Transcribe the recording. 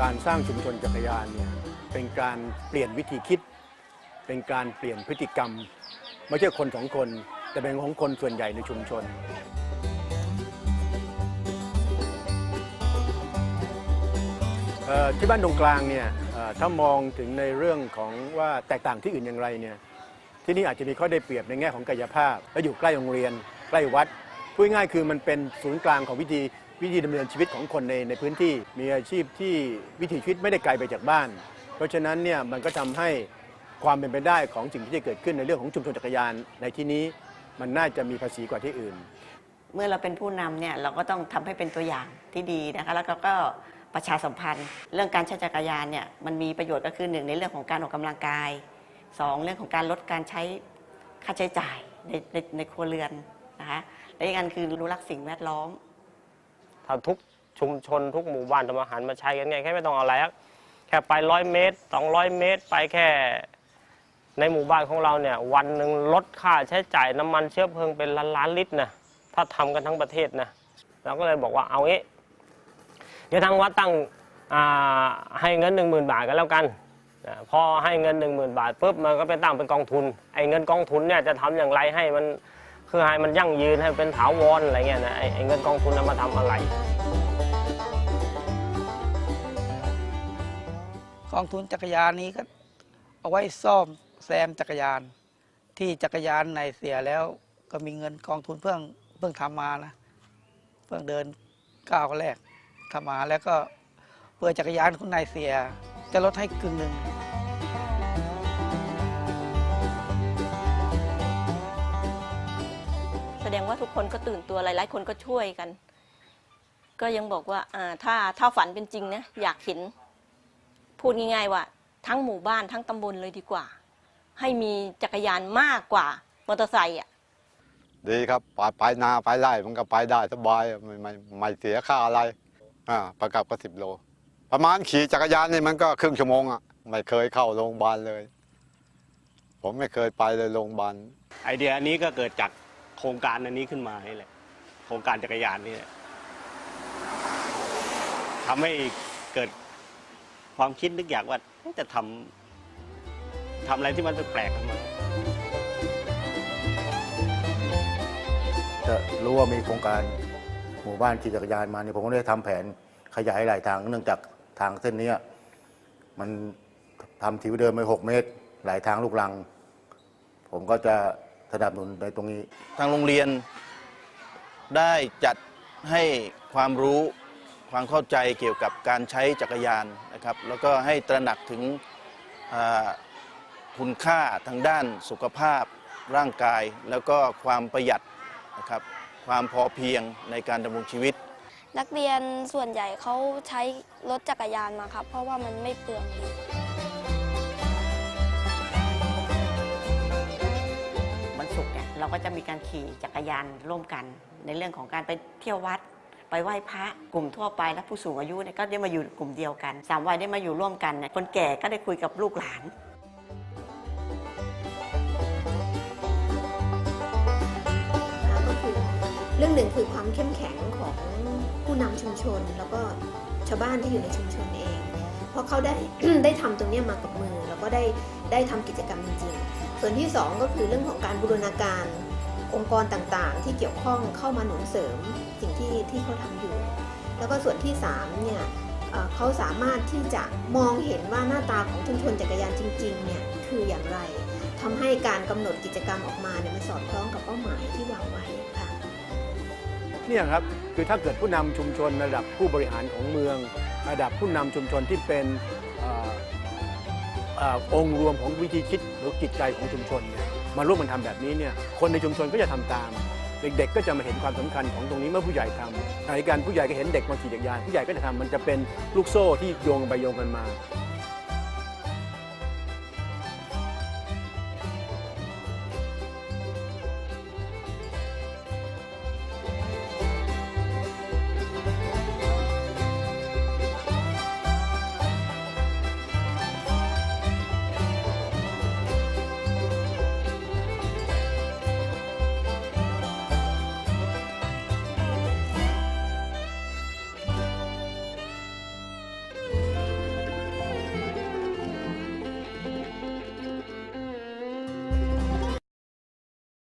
การสร้างชุมชนจักรยานเนี่ยเป็นการเปลี่ยนวิธีคิด เป็นการเปลี่ยนพฤติกรรม ไม่ใช่คนสองคน แต่เป็นของคนส่วนใหญ่ในชุมชน ที่บ้านตรงกลางเนี่ยถ้ามองถึงในเรื่องของว่าแตกต่างที่อื่นอย่างไรเนี่ยที่นี่อาจจะมีข้อได้เปรียบในแง่ของกายภาพ และอยู่ใกล้โรงเรียน ใกล้วัดพูดง่ายคือมันเป็นศูนย์กลางของวิธี วิธีดำเนินชีวิตของคนในในพื้นที่ มีอาชีพที่วิถีชีวิตไม่ได้ไกลไปจากบ้าน เพราะฉะนั้นเนี่ยมันก็ทำให้ความเป็นไปได้ของสิ่งที่จะเกิดขึ้นในเรื่องของชุมชนจักรยานในที่นี้มันน่าจะมีภาษีกว่าที่อื่น เมื่อเราเป็นผู้นำเนี่ยเราก็ต้องทำให้เป็นตัวอย่างที่ดีนะคะแล้วก็ก็ประชาสัมพันธ์ เรื่องการใช้จักรยานเนี่ยมันมีประโยชน์ก็คือหนึ่งในเรื่องของการออกกำลังกายสองเรื่องของการลดการใช้ค่าใช้จ่ายในในในครัวเรือนนะคะและอีกอันคือรู้รักสิ่งแวดล้อม ถ้าทุกชุมชนทุกหมู่บ้านทำอาหารมาใช้กันเนี่ยแค่ไม่ต้องเอาอะไรครับแค่ไปร้อยเมตรสองร้อยเมตร ไปแค่ในหมู่บ้านของเราเนี่ยวันหนึ่งลดค่าใช้จ่ายน้ำมันเชื้อเพลิงเป็นล้านล้านลิตรนะถ้าทำกันทั้งประเทศนะเราก็เลยบอกว่าเอางี้เดี๋ยวทางวัดตั้งให้เงินหนึ่งหมื่นบาทกันแล้วกันพอให้เงินหนึ่งหมื่นบาทปุ๊บมันก็ไปตั้งเป็นกองทุนไอ้เงินกองทุนเนี่ยจะทำอย่างไรให้มัน คือให้มันยั่งยืนให้เป็นถาวรอะไรเงี้ยนะไอ้เงินกองทุนนั้นมาทำอะไร กองทุนจักรยานนี้ก็เอาไว้ซ่อมแซมจักรยาน ที่จักรยานไหนเสียแล้วก็มีเงินกองทุนเพิ่งเพิ่งทำมานะเพิ่งเดินก้าวแรกทำมาแล้วก็เพื่อจักรยานคุณนายเสีย จะลดให้กึ่งหนึ่ง งว่าทุกคนก็ตื่นตัวหลายๆ คนก็ช่วยกัน ก็ยังบอกว่าอ่าถ้าถ้าฝันเป็นจริงนะอยากเห็น พูดง่ายๆว่า ทั้งหมู่บ้านทั้งตำบลเลยดีกว่า ให้มีจักรยานมากกว่ามอเตอร์ไซค์อะดีครับไปไปนาไปไร่มันก็ไปได้สบายไม่ไม่ไม่เสียค่าอะไรอ่าประกับก็สิบโล ประมาณขี่จักรยานนี่มันก็ครึ่งชั่วโมงอะไม่เคยเข้าโรงพยาบาลเลย ผมไม่เคยไปเลยโรงพยาบาลไอเดียอันนี้ก็เกิดจาก โครงการอันนี้ขึ้นมานี่แหละโครงการจักรยานนี่แหละทำให้เกิดความคิดนึกอยากว่าจะทำทำอะไรที่มันแปลกๆขึ้นมาจะรู้ว่ามีโครงการหมู่บ้านขี่จักรยานมาเนี่ยผมก็ได้ทำแผนขยายหลายทางเนื่องจากทางเส้นนี้มันทำถิวเดิมไปหกเมตร หลายทางลูกลัง ผมก็จะ สนับสนุนในตรงนี้ ทางโรงเรียนได้จัดให้ความรู้ความเข้าใจเกี่ยวกับการใช้จักรยานนะครับ แล้วก็ให้ตระหนักถึงอ่าคุณค่าทางด้านสุขภาพร่างกาย แล้วก็ความประหยัดนะครับความพอเพียงในการดำรงชีวิต นักเรียนส่วนใหญ่เขาใช้รถจักรยานมาครับ เพราะว่ามันไม่เปลือง เราก็จะมีการขี่จักรยานร่วมกัน ในเรื่องของการไปเที่ยววัด ไปไหว้พระกลุ่มทั่วไปและผู้สูงอายุเนี่ยก็ได้มาอยู่กลุ่มเดียวกันสามวัยได้มาอยู่ร่วมกันเนี่ยคนแก่ก็ได้คุยกับลูกหลานก็คือเรื่องหนึ่งคือความเข้มแข็งของผู้นำชุมชน แล้วก็ชาวบ้านที่อยู่ในชุมชนเอง เพราะเขาได้ได้ทำตรงนี้มากับมือ แล้วก็ได้ได้ทำกิจกรรมจริงๆ ส่วนที่สองก็คือเรื่องของการบูรณาการองค์กรต่างๆ ที่เกี่ยวข้องเข้ามาหนุนเสริมสิ่งที่ที่เขาทำอยู่ แล้วก็ส่วนที่สามเนี่ยเอ่อเขาสามารถที่จะมองเห็นว่าหน้าตาของชุมชนจักรยานจริงๆเนี่ยคืออย่างไรทำให้การกำหนดกิจกรรมออกมาเนี่ยมันสอดคล้องกับเป้าหมายที่วางไว้ค่ะ เนี่ยครับคือถ้าเกิดผู้นำชุมชนระดับผู้บริหารของเมือง ระดับผู้นำชุมชนที่เป็นองค์รวมของวิธีคิดหรือจิตใจของชุมชนเนี่ยมาร่วมกันทำแบบนี้เนี่ยคนในชุมชนก็จะทำตาม เด็กๆ ก็จะมาเห็นความสำคัญของตรงนี้เมื่อผู้ใหญ่ทำขณะเดียวกันผู้ใหญ่ก็เห็นเด็กมาขี่จักรยานผู้ใหญ่ก็จะทำมันจะเป็นลูกโซ่ที่โยงไปโยงกันมา